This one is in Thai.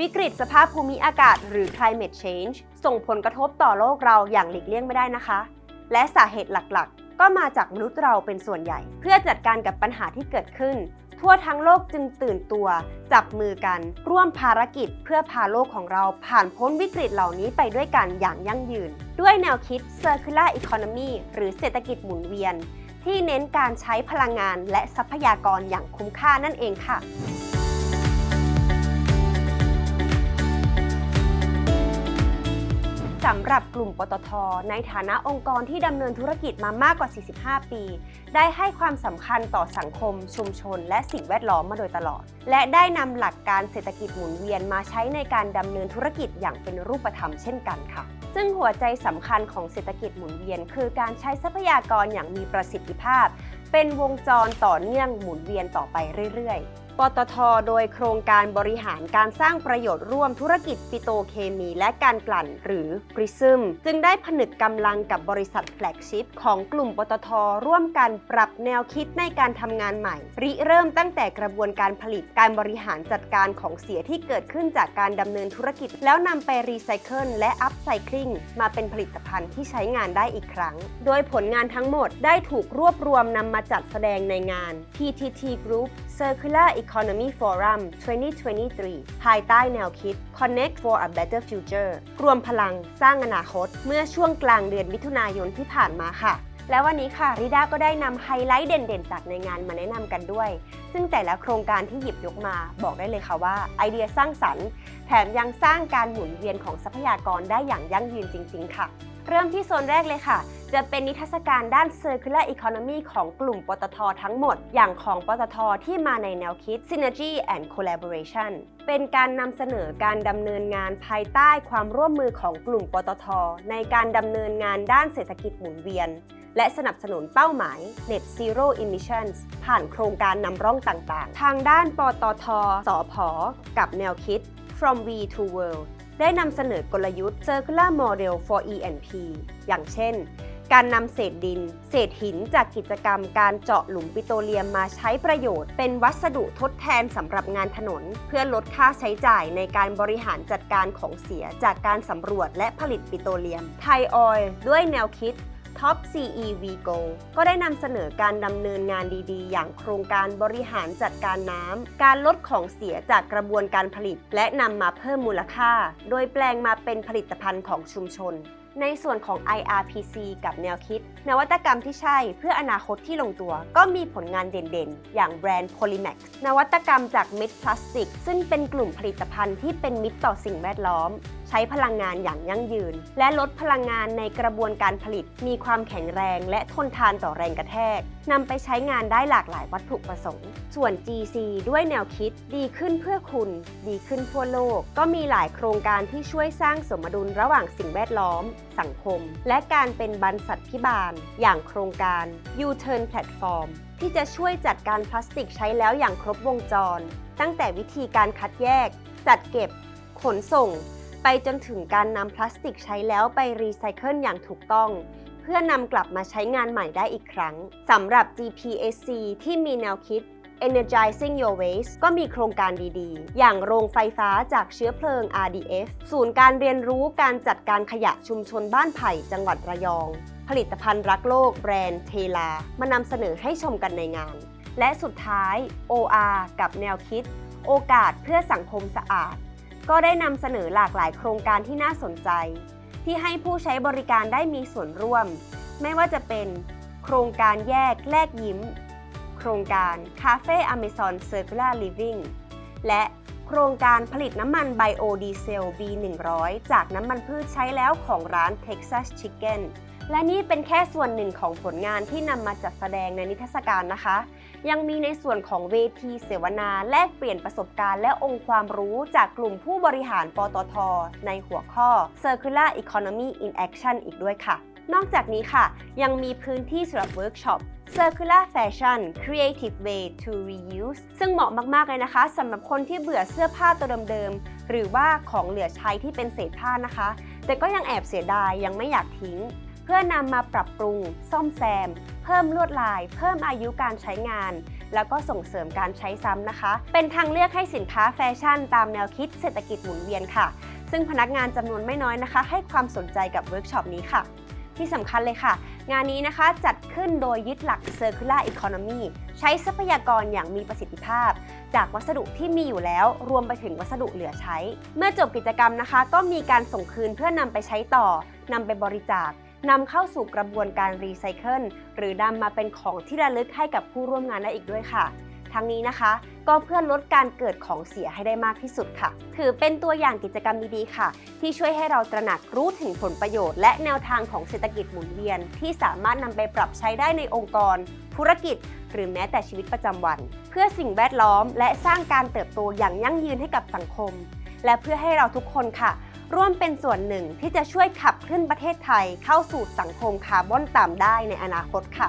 วิกฤตสภาพภูมิอากาศหรือ climate change ส่งผลกระทบต่อโลกเราอย่างหลีกเลี่ยงไม่ได้นะคะ และสาเหตุหลักๆ ก็มาจากมนุษย์เราเป็นส่วนใหญ่ เพื่อจัดการกับปัญหาที่เกิดขึ้น ทั่วทั้งโลกจึงตื่นตัว จับมือกัน ร่วมภารกิจเพื่อพาโลกของเราผ่านพ้นวิกฤตเหล่านี้ไปด้วยกันอย่างยั่งยืน ด้วยแนวคิด Circular Economy หรือเศรษฐกิจหมุนเวียน ที่เน้นการใช้พลังงานและทรัพยากรอย่างคุ้มค่านั่นเองค่ะ สำหรับกลุ่มปตท ในฐานะองค์กรที่ดำเนินธุรกิจมามากกว่า 45 ปี ได้ให้ความสำคัญต่อสังคม ชุมชน และสิ่งแวดล้อมมาโดยตลอด และได้นำหลักการเศรษฐกิจหมุนเวียนมาใช้ในการดำเนินธุรกิจอย่างเป็นรูปธรรมเช่นกันค่ะ ซึ่งหัวใจสำคัญของเศรษฐกิจหมุนเวียน คือการใช้ทรัพยากรอย่างมีประสิทธิภาพ เป็นวงจรต่อเนื่องหมุนเวียนต่อไปเรื่อยๆ ปตท โดยโครงการบริหารการสร้างประโยชน์ร่วมธุรกิจปิโตรเคมีและการกลั่นหรือ PRISM จึงได้ผนึกกำลังกับบริษัทแฟลกชิพของกลุ่มปตท ร่วมกันปรับแนวคิดในการทำงานใหม่ ริเริ่มตั้งแต่กระบวนการผลิตการบริหารจัดการของเสียที่เกิดขึ้นจากการดำเนินธุรกิจ แล้วนำไปรีไซเคิลและอัพไซคลิงมาเป็นผลิตภัณฑ์ที่ใช้งานได้อีกครั้ง โดยผลงานทั้งหมดได้ถูกรวบรวมนำมาจัดแสดงในงาน PTT Group Circular Economy Forum 2023 ภายใต้แนวคิด Connect for a Better Future รวมพลังสร้างอนาคต เมื่อช่วงกลางเดือนมิถุนายนที่ผ่านมาค่ะแล้ววันนี้ค่ะริด้าก็ได้นำไฮไลท์เด่นๆ จากในงานมาแนะนำกันด้วย ซึ่งแต่ละโครงการที่หยิบยกมาบอกได้เลยค่ะว่า ไอเดียสร้างสรรค์ แถมยังสร้างการหมุนเวียนของทรัพยากรได้อย่างยั่งยืนจริง ๆ ค่ะ เริ่มที่โซนแรกเลยค่ะ จะเป็นนิทรรศการด้าน Circular Economy ของกลุ่มปตททั้งหมด อย่างของปตทที่มาในแนวคิด Synergy and Collaboration เป็นการนำเสนอการดำเนินงานภายใต้ความร่วมมือของกลุ่มปตท ในการดำเนินงานด้านเศรษฐกิจหมุนเวียน และสนับสนุนเป้าหมาย Net Zero Emissions ผ่านโครงการนำร่องต่างๆ ทางด้านปตทสอพอกับแนวคิด From We to World ได้นำเสนอกลยุทธ์ Circular Model for E&P อย่างเช่น การนำเศษดิน เศษหินจากกิจกรรมการเจาะหลุมปิโตรเลียมมาใช้ประโยชน์ เป็นวัสดุทดแทนสำหรับงานถนน เพื่อลดค่าใช้จ่ายในการบริหารจัดการของเสียจากการสำรวจและผลิตปิโตรเลียม ไทยออยล์ด้วยแนวคิด Top CEV Go ก็ได้นำเสนอการดำเนินงานดีๆ อย่างโครงการบริหารจัดการน้ำ การลดของเสียจากกระบวนการผลิต และนำมาเพิ่มมูลค่า โดยแปลงมาเป็นผลิตภัณฑ์ของชุมชน ในส่วนของ IRPC กับแนวคิด นวัตกรรมที่ใช่เพื่ออนาคตที่ลงตัว ก็มีผลงานเด่นๆ อย่างแบรนด์ Polymax นวัตกรรมจากเม็ดพลาสติก ซึ่งเป็นกลุ่มผลิตภัณฑ์ที่เป็นมิตรต่อสิ่งแวดล้อม ใช้พลังงานอย่างยั่งยืน และลดพลังงานในกระบวนการผลิต มีความแข็งแรงและทนทานต่อแรงกระแทก นำไปใช้งานได้หลากหลายวัตถุประสงค์ ส่วน GC ด้วยแนวคิดดีขึ้นเพื่อคุณ ดีขึ้นทั่วโลก ก็มีหลายโครงการที่ช่วยสร้างสมดุลระหว่างสิ่งแวดล้อม สังคม และการเป็นบรรษัทพิบาล อย่างโครงการ U-Turn Platform ที่จะช่วยจัดการพลาสติกใช้แล้วอย่างครบวงจร ตั้งแต่วิธีการคัดแยก จัดเก็บ ขนส่ง ไปจนถึงการนำพลาสติกใช้แล้วไปรีไซเคิลอย่างถูกต้อง เพื่อนำกลับมาใช้งานใหม่ได้อีกครั้งสำหรับ GPSC ที่มีแนวคิด Energizing Your Waste ก็มีโครงการดีๆ อย่างโรงไฟฟ้าจากเชื้อเพลิง RDF ศูนย์การเรียนรู้การจัดการขยะชุมชนบ้านไผ่จังหวัดระยอง ผลิตภัณฑ์รักโลกแบรนด์เทลามานำเสนอให้ชมกันในงาน และสุดท้าย OR กับแนวคิด โอกาสเพื่อสังคมสะอาด ก็ได้นำเสนอหลากหลายโครงการที่น่าสนใจ ที่ให้ผู้ใช้บริการได้มีส่วนร่วม ไม่ว่าจะเป็น โครงการแยกแลกยิ้ม โครงการ Cafe Amazon Circular Living และโครงการผลิตน้ำมันไบโอดีเซล B100 จากน้ำมันพืชใช้แล้วของร้าน Texas Chicken และนี่เป็นแค่ส่วนหนึ่งของผลงานที่นำมาจัดแสดงในนิทรรศการนะคะ ยังมีในส่วนของเวทีเสวนาแลกเปลี่ยนประสบการณ์และองค์ความรู้จากกลุ่มผู้บริหารปตท ในหัวข้อ Circular Economy in Action อีกด้วยค่ะ นอกจากนี้ค่ะ ยังมีพื้นที่สำหรับเวิร์กช็อป Circular Fashion Creative Way to Reuse ซึ่งเหมาะมาก ๆ เลยนะคะสำหรับคนที่เบื่อเสื้อผ้าตัวเดิม ๆ หรือว่าของเหลือใช้ที่เป็นเศษผ้านะคะ แต่ก็ยังแอบเสียดายยังไม่อยากทิ้ง เพื่อนำมาปรับปรุง ซ่อมแซม เพิ่มลวดลาย เพิ่มอายุการใช้งาน แล้วก็ส่งเสริมการใช้ซ้ำนะคะ เป็นทางเลือกให้สินค้าแฟชั่น ตามแนวคิดเศรษฐกิจหมุนเวียนค่ะ ซึ่งพนักงานจำนวนไม่น้อยนะคะ ให้ความสนใจกับเวิร์กช็อปนี้ค่ะ ที่สำคัญเลยค่ะ งานนี้นะคะจัดขึ้นโดยยึดหลัก Circular Economy ใช้ทรัพยากรอย่างมีประสิทธิภาพ จากวัสดุที่มีอยู่แล้ว รวมไปถึงวัสดุเหลือใช้ เมื่อจบกิจกรรมนะคะ ก็มีการส่งคืนเพื่อนำไปใช้ต่อนำไปบริจาค นำเข้าสู่กระบวนการรีไซเคิลหรือนำมาเป็นของที่ระลึกให้กับผู้ร่วมงานได้อีกด้วยค่ะ ทั้งนี้นะคะ ก็เพื่อลดการเกิดของเสียให้ได้มากที่สุดค่ะ ถือเป็นตัวอย่างกิจกรรมดีๆค่ะ ที่ช่วยให้เราตระหนักรู้ถึงผลประโยชน์ และแนวทางของเศรษฐกิจหมุนเวียน ที่สามารถนำไปปรับใช้ได้ในองค์กร ธุรกิจ หรือแม้แต่ชีวิตประจำวัน เพื่อสิ่งแวดล้อม และสร้างการเติบโตอย่างยั่งยืนให้กับสังคม และเพื่อให้เราทุกคนค่ะ ร่วมเป็นส่วนหนึ่งที่จะช่วยขับเคลื่อนประเทศไทยเข้าสู่สังคมคาร์บอนต่ำได้ในอนาคตค่ะ